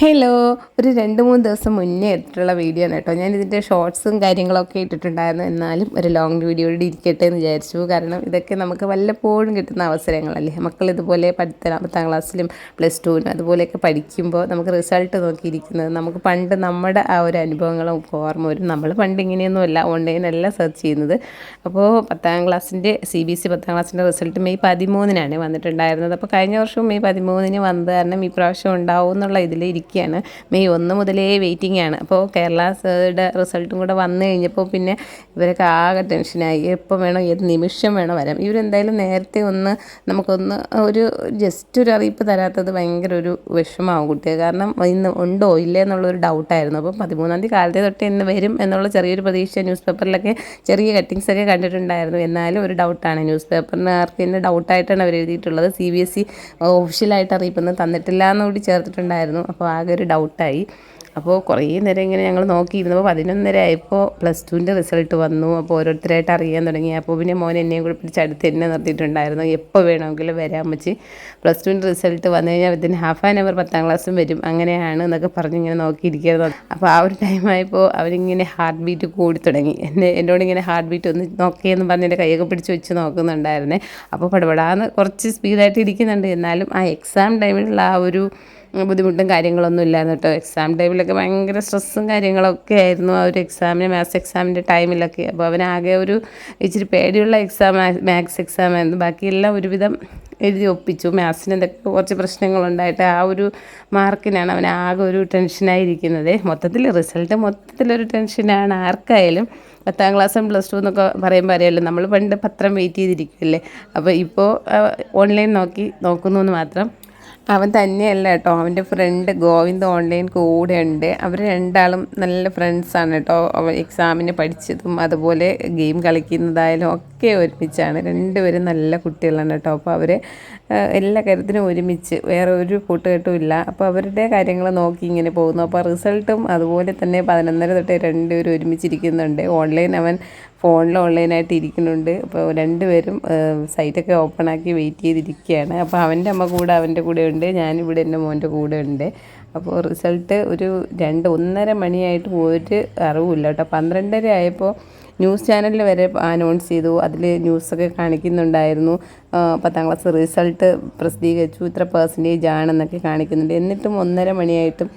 Hello ഒരു രണ്ട് മൂന്ന് ദിവസം മുന്നേ ഇട്ടിട്ടുള്ള വീഡിയോ ആണ് കേട്ടോ. ഞാൻ ഇതിന്റെ ഷോർട്സും കാര്യങ്ങളൊക്കെ ഇട്ടിട്ടുണ്ടായിരുന്നു. എന്നാലും ഒരു ലോങ് വീഡിയോ കൂടി ഇരിക്കട്ടെ എന്ന് വിചാരിച്ചു. കാരണം ഇതൊക്കെ നമുക്ക് വല്ലപ്പോഴും കിട്ടുന്ന അവസരങ്ങളല്ലേ? മക്കൾ ഇതുപോലെ പഠിത്തം പത്താം ക്ലാസ്സിലും പ്ലസ് ടുവിനും അതുപോലെയൊക്കെ പഠിക്കുമ്പോൾ നമുക്ക് റിസൾട്ട് നോക്കിയിരിക്കുന്നത് നമുക്ക് പണ്ട് നമ്മുടെ ആ ഒരു അനുഭവങ്ങളും ഓർമ്മ വരും. നമ്മൾ പണ്ട് ഇങ്ങനെയൊന്നുമല്ല ഓൺലൈനല്ല സെർച്ച് ചെയ്യുന്നത്. അപ്പോൾ പത്താം ക്ലാസ്സിന്റെ സി ബി എസ് പത്താം ക്ലാസ്സിന്റെ റിസൾട്ട് മെയ് പതിമൂന്നിനാണ് വന്നിട്ടുണ്ടായിരുന്നത്. അപ്പോൾ കഴിഞ്ഞ വർഷവും മെയ് പതിമൂന്നിന് വന്നത് കാരണം ഈ പ്രാവശ്യം ഉണ്ടാവും എന്നുള്ള ഇതിൽ ഇരിക്കുകയാണ്. മെയ് ഒന്ന് മുതലേ വെയിറ്റിംഗ് ആണ്. അപ്പോൾ കേരളയുടെ റിസൾട്ടും കൂടെ വന്നു കഴിഞ്ഞപ്പോൾ പിന്നെ ഇവരൊക്കെ ആകെ ടെൻഷനായി എപ്പോൾ വേണോ ഏത് നിമിഷം വേണോ വരാം. ഇവരെന്തായാലും നേരത്തെ ഒന്ന് നമുക്കൊന്ന് ഒരു ജസ്റ്റ് ഒരു അറിയിപ്പ് തരാത്തത് ഭയങ്കര ഒരു വിഷമാവും കുട്ടികൾ കാരണം ഇന്ന് ഉണ്ടോ ഇല്ലേ എന്നുള്ളൊരു ഡൗട്ടായിരുന്നു അപ്പം പതിമൂന്നാം തീയതി കാലത്തെ തൊട്ട് ഇന്ന് വരും എന്നുള്ള ചെറിയൊരു പ്രതീക്ഷ ന്യൂസ് പേപ്പറിലൊക്കെ ചെറിയ കട്ടിങ്സ് ഒക്കെ കണ്ടിട്ടുണ്ടായിരുന്നു. എന്നാലും ഒരു ഡൗട്ടാണ് ന്യൂസ് പേപ്പറിനാർക്ക് തന്നെ ഡൗട്ടായിട്ടാണ് അവർ എഴുതിയിട്ടുള്ളത്. സി ബി എസ് ഇ ഒഫീഷ്യലായിട്ട് അറിയിപ്പൊന്നും തന്നിട്ടില്ല എന്നുകൂടി ചേർത്തിട്ടുണ്ടായിരുന്നു. അപ്പോൾ ആകെ ഒരു ഡൗട്ടായി അപ്പോൾ കുറേ നേരം ഇങ്ങനെ ഞങ്ങൾ നോക്കിയിരുന്നപ്പോൾ പതിനൊന്നര ആയപ്പോൾ പ്ലസ് ടുവിന്റെ റിസൾട്ട് വന്നു. അപ്പോൾ ഓരോരുത്തരായിട്ട് അറിയാൻ തുടങ്ങി. അപ്പോൾ പിന്നെ മോൻ എന്നെയും കൂടി പിടിച്ച് അടുത്ത് എന്നെ നിർത്തിയിട്ടുണ്ടായിരുന്നു. എപ്പോൾ വേണമെങ്കിലും വരാൻ വെച്ച് പ്ലസ് ടുവിന്റെ റിസൾട്ട് വന്നു കഴിഞ്ഞാൽ വിത്തിൻ ഹാഫ് ആൻ അവർ പത്താം ക്ലാസ്സും വരും. അങ്ങനെയാണ് എന്നൊക്കെ പറഞ്ഞ് ഇങ്ങനെ നോക്കിയിരിക്കുന്നത്. അപ്പോൾ ആ ഒരു ടൈമായപ്പോൾ അവരിങ്ങനെ ഹാർട്ട് ബീറ്റ് കൂടി തുടങ്ങി. എന്നെ എന്നോട് ഇങ്ങനെ ഹാർട്ട് ബീറ്റ് ഒന്ന് നോക്കിയെന്ന് പറഞ്ഞ് എന്റെ കൈയൊക്കെ പിടിച്ച് വെച്ച് നോക്കുന്നുണ്ടായിരുന്നേ. അപ്പോൾ പടപടാന്ന് കുറച്ച് സ്പീഡായിട്ട് ഇരിക്കുന്നുണ്ട്. എന്നാലും ആ എക്സാം ടൈമിലുള്ള ആ ഒരു ബുദ്ധിമുട്ടും കാര്യങ്ങളൊന്നും ഇല്ലായിരുന്നു കേട്ടോ. എക്സാം ടൈമിലൊക്കെ ഭയങ്കര സ്ട്രെസ്സും കാര്യങ്ങളൊക്കെ ആയിരുന്നു ആ ഒരു എക്സാമിന് മാത്സ് എക്സാമിന്റെ ടൈമിലൊക്കെ അപ്പോൾ അവനാകെ ഒരു ഇച്ചിരി പേടിയുള്ള എക്സാം മാത്സ് എക്സാം ആയിരുന്നു. ബാക്കിയെല്ലാം ഒരുവിധം എഴുതി ഒപ്പിച്ചു. മാത്സിന് എന്തൊക്കെ കുറച്ച് പ്രശ്നങ്ങളുണ്ടായിട്ട് ആ ഒരു മാർക്കിനാണ് അവൻ ആകെ ഒരു ടെൻഷനായിരിക്കുന്നത് മൊത്തത്തിൽ റിസൾട്ട് മൊത്തത്തിലൊരു ടെൻഷനാണ് ആർക്കായാലും. പത്താം ക്ലാസ്സും പ്ലസ് ടു എന്നൊക്കെ പറയുമ്പോൾ അറിയാമല്ലോ നമ്മൾ പണ്ട് പത്രം വെയിറ്റ് ചെയ്തിരിക്കില്ലേ അപ്പോൾ ഇപ്പോൾ ഓൺലൈൻ നോക്കി നോക്കുന്നു എന്ന് മാത്രം. അവൻ തന്നെയല്ല കേട്ടോ. അവന്റെ ഫ്രണ്ട് ഗോവിന്ദ് ഓൺലൈൻ കൂടെ ഉണ്ട് അവർ രണ്ടാളും നല്ല ഫ്രണ്ട്സാണ് കേട്ടോ. എക്സാമിന് പഠിച്ചതും അതുപോലെ ഗെയിം കളിക്കുന്നതായാലും ഒക്കെ ഒരുമിച്ചാണ്. രണ്ടുപേരും നല്ല കുട്ടികളാണ് കേട്ടോ. അപ്പോൾ അവർ എല്ലാ കാര്യത്തിനും ഒരുമിച്ച്. വേറെ ഒരു കൂട്ടുകെട്ടും ഇല്ല. അപ്പോൾ അവരുടെ കാര്യങ്ങൾ നോക്കി ഇങ്ങനെ പോകുന്നു. അപ്പോൾ റിസൾട്ടും അതുപോലെ തന്നെ പതിനൊന്നര തൊട്ട് രണ്ടുപേരും ഒരുമിച്ചിരിക്കുന്നുണ്ട്. ഓൺലൈൻ അവൻ ഫോണിൽ ഓൺലൈനായിട്ട് ഇരിക്കുന്നുണ്ട്. അപ്പോൾ രണ്ടുപേരും സൈറ്റൊക്കെ ഓപ്പൺ ആക്കി വെയിറ്റ് ചെയ്തിരിക്കുകയാണ്. അപ്പോൾ അവന്റെ അമ്മ കൂടെ അവന്റെ കൂടെ ഉണ്ട്. ഞാനിവിടെ എന്റെ മോന്റെ കൂടെ ഉണ്ട്. അപ്പോൾ റിസൾട്ട് ഒരു രണ്ട് ഒന്നര മണിയായിട്ട് ഒരു അറിവില്ല കേട്ടോ. പന്ത്രണ്ടര ആയപ്പോൾ ന്യൂസ് ചാനലിൽ വരെ അനൗൺസ് ചെയ്തു. അതിൽ ന്യൂസൊക്കെ കാണിക്കുന്നുണ്ടായിരുന്നു. പത്താം ക്ലാസ് റിസൾട്ട് പ്രസിദ്ധീകരിച്ചു. ഇത്ര പെർസെന്റേജ് ആണെന്നൊക്കെ കാണിക്കുന്നുണ്ട്. എന്നിട്ടും ഒന്നര മണിയായിട്ടും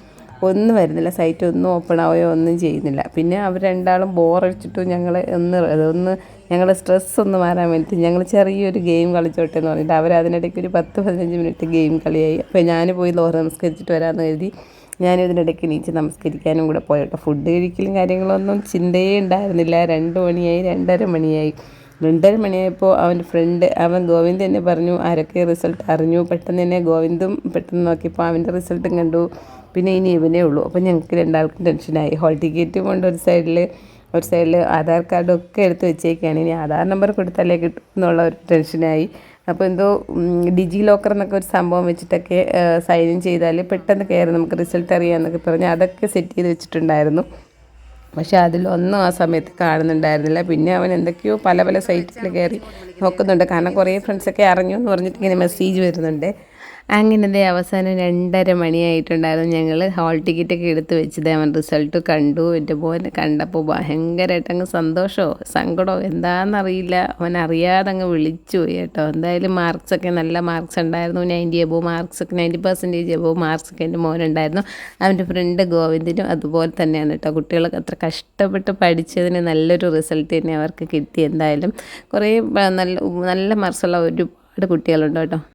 ഒന്നും വരുന്നില്ല. സൈറ്റ് ഒന്നും ഓപ്പൺ ആവുകയോ ഒന്നും ചെയ്യുന്നില്ല. പിന്നെ അവർ രണ്ടാളും ബോറടിച്ചിട്ടും ഞങ്ങൾ ഒന്ന് ഒന്ന് ഞങ്ങൾ സ്ട്രെസ് ഒന്ന് മാറാൻ വേണ്ടി ഞങ്ങൾ ചെറിയൊരു ഗെയിം കളിച്ചോട്ടെ എന്ന് പറഞ്ഞിട്ട് അവർ അതിനിടയ്ക്ക് ഒരു പത്ത് പതിനഞ്ച് മിനിറ്റ് ഗെയിം കളിയായി. അപ്പോൾ ഞാൻ പോയി ലോഹ നമസ്കരിച്ചിട്ട് വരാമെന്ന് കരുതി ഞാൻ ഇതിനിടയ്ക്ക് നീച്ച് നമസ്കരിക്കാനും കൂടെ പോയോട്ടോ. ഫുഡ് കഴിക്കലും കാര്യങ്ങളൊന്നും ചിന്തയേ ഉണ്ടായിരുന്നില്ല. രണ്ട് മണിയായി രണ്ടര മണിയായി. രണ്ടര മണിയായപ്പോൾ അവന്റെ ഫ്രണ്ട് അവൻ ഗോവിന്ദ് തന്നെ പറഞ്ഞു ആരൊക്കെ റിസൾട്ട് അറിഞ്ഞു? പെട്ടെന്ന് തന്നെ ഗോവിന്ദും പെട്ടെന്ന് നോക്കിയപ്പോൾ അവന്റെ റിസൾട്ടും കണ്ടു. പിന്നെ ഇനി ഇവനേ ഉള്ളൂ. അപ്പോൾ ഞങ്ങൾക്ക് രണ്ടാൾക്കും ടെൻഷനായി ഹോൾ ടിക്കറ്റും കൊണ്ട് ഒരു സൈഡിൽ ഒരു സൈഡിൽ ആധാർ കാർഡൊക്കെ എടുത്ത് വെച്ചേക്കാണ്. ഇനി ആധാർ നമ്പർ കൊടുത്താലേ കിട്ടും എന്നുള്ള ഒരു ടെൻഷനായി അപ്പോൾ എന്തോ ഡിജി ലോക്കർ എന്നൊക്കെ ഒരു സംഭവം വെച്ചിട്ടൊക്കെ സൈൻ ഇൻ ചെയ്താൽ പെട്ടെന്ന് കയറി നമുക്ക് റിസൾട്ട് അറിയാമെന്നൊക്കെ പറഞ്ഞ് അതൊക്കെ സെറ്റ് ചെയ്ത് വെച്ചിട്ടുണ്ടായിരുന്നു. പക്ഷെ അതിലൊന്നും ആ സമയത്ത് കാണുന്നുണ്ടായിരുന്നില്ല. പിന്നെ അവൻ എന്തൊക്കെയോ പല പല സൈറ്റിൽ കയറി നോക്കുന്നുണ്ട്. കാരണം കുറേ ഫ്രണ്ട്സൊക്കെ അറിഞ്ഞു എന്ന് പറഞ്ഞിട്ട് ഇങ്ങനെ മെസ്സേജ് വരുന്നുണ്ട്. അങ്ങനത്തെ അവസാനം രണ്ടര മണിയായിട്ടുണ്ടായിരുന്നു. ഞങ്ങൾ ഹാൾ ടിക്കറ്റൊക്കെ എടുത്ത് വെച്ചത്. അവൻ റിസൾട്ട് കണ്ടു. എന്റെ പോലെ കണ്ടപ്പോൾ ഭയങ്കരമായിട്ട് അങ്ങ് സന്തോഷമോ സങ്കടമോ എന്താണെന്നറിയില്ല അവൻ അറിയാതെ അങ്ങ് വിളിച്ചു പോയി കേട്ടോ. എന്തായാലും മാർക്സൊക്കെ നല്ല മാർക്സ് ഉണ്ടായിരുന്നു. നയന്റി എബോ മാർക്സൊക്കെ നയന്റി പെർസെന്റേജ് എബോ മാർക്സൊക്കെ എന്റെ മോനുണ്ടായിരുന്നു അവന്റെ ഫ്രണ്ട് ഗോവിന്ദിനും അതുപോലെ തന്നെയാണ് കേട്ടോ. കുട്ടികളൊക്കെ അത്ര കഷ്ടപ്പെട്ട് പഠിച്ചതിന് നല്ലൊരു റിസൾട്ട് തന്നെ അവർക്ക് കിട്ടി. എന്തായാലും കുറേ നല്ല നല്ല മാർക്സുള്ള ഒരുപാട് കുട്ടികളുണ്ട് കേട്ടോ.